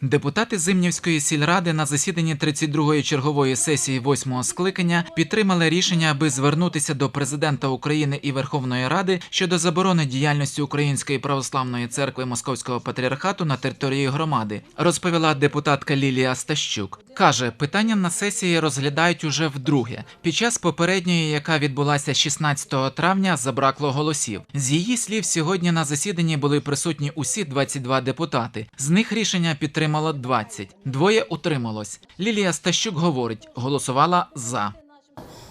Депутати Зимнівської сільради на засіданні 32-ї чергової сесії 8-го скликання підтримали рішення, аби звернутися до президента України і Верховної Ради щодо заборони діяльності Української православної церкви Московського патріархату на території громади, розповіла депутатка Лілія Стащук. Каже, питання на сесії розглядають уже вдруге. Під час попередньої, яка відбулася 16 травня, забракло голосів. З її слів, сьогодні на засіданні були присутні усі 22 депутати. З них рішення підтримало 20. Двоє утрималось. Лілія Стащук говорить, голосувала за.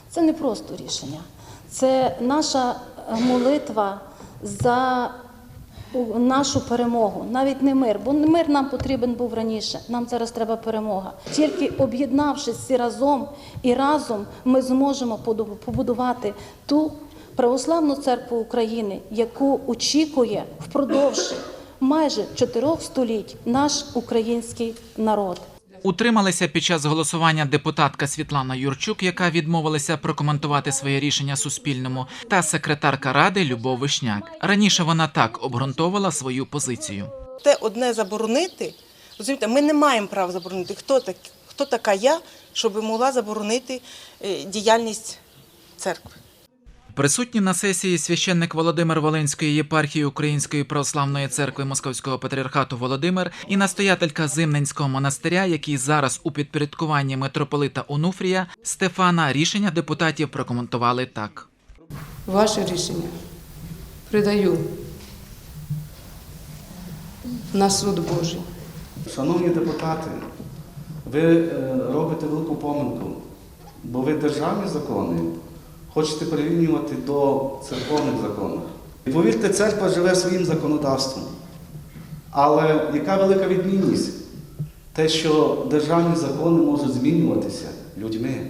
Це не просто рішення, це наша молитва за нашу перемогу, навіть не мир, бо мир нам потрібен був раніше. Нам зараз треба перемога. Тільки об'єднавшись всі разом і разом ми зможемо побудувати ту православну церкву України, яку очікує впродовж майже чотирьох століть наш український народ. Утрималися під час голосування депутатка Світлана Юрчук, яка відмовилася прокоментувати своє рішення Суспільному, та секретарка ради Любов Вишняк. Раніше вона так обґрунтовувала свою позицію. Те одне заборонити, розумієте, ми не маємо права заборонити. Хто, так, хто така я, щоб могла заборонити е, діяльність церкви? Присутні на сесії священник Володимир Волинської єпархії Української православної церкви Московського патріархату Володимир і настоятелька Зимненського монастиря, який зараз у підпорядкуванні митрополита Онуфрія Стефана рішення депутатів прокоментували так. Ваше рішення придаю на суд Божий. Шановні депутати, ви е, робите велику помилку, бо ви державні закони хочете прирівнювати до церковних законів. І повірте, церква живе своїм законодавством. Але яка велика відмінність? Те, що державні закони можуть змінюватися людьми,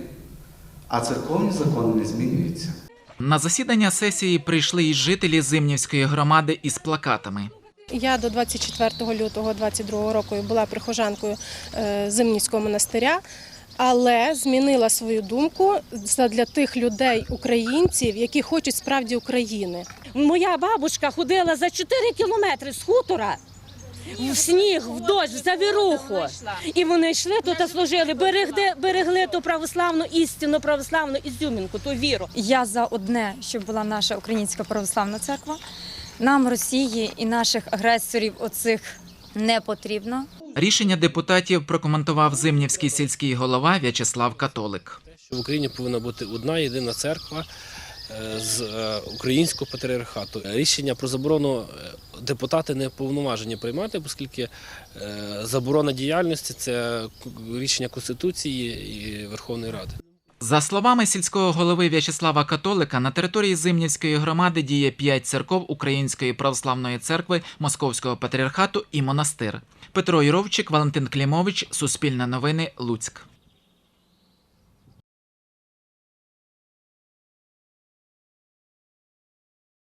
а церковні закони не змінюються. На засідання сесії прийшли й жителі Зимнівської громади із плакатами. Я до 24 лютого 22 року була прихожанкою е, Зимнівського монастиря, але змінила свою думку для тих людей, українців, які хочуть справді України. Моя бабушка ходила за 4 кілометри з хутора в сніг, в дощ, в завіруху. І вони йшли тут та служили, берегли, берегли ту православну істину, православну ізюмінку, ту віру. Я за одне, щоб була наша українська православна церква. Нам Росії і наших агресорів оцих не потрібно. Рішення депутатів прокоментував Зимнівський сільський голова В'ячеслав Католик. В Україні повинна бути одна єдина церква е, з е, українського патріархату. Рішення про заборону е, депутати не повноважені приймати, оскільки заборона діяльності це рішення Конституції і Верховної Ради. За словами сільського голови В'ячеслава Католика, на території Зимнівської громади діє п'ять церков Української православної церкви Московського патріархату і монастир. Петро Юровчик, Валентин Клімович, Суспільне новини, Луцьк.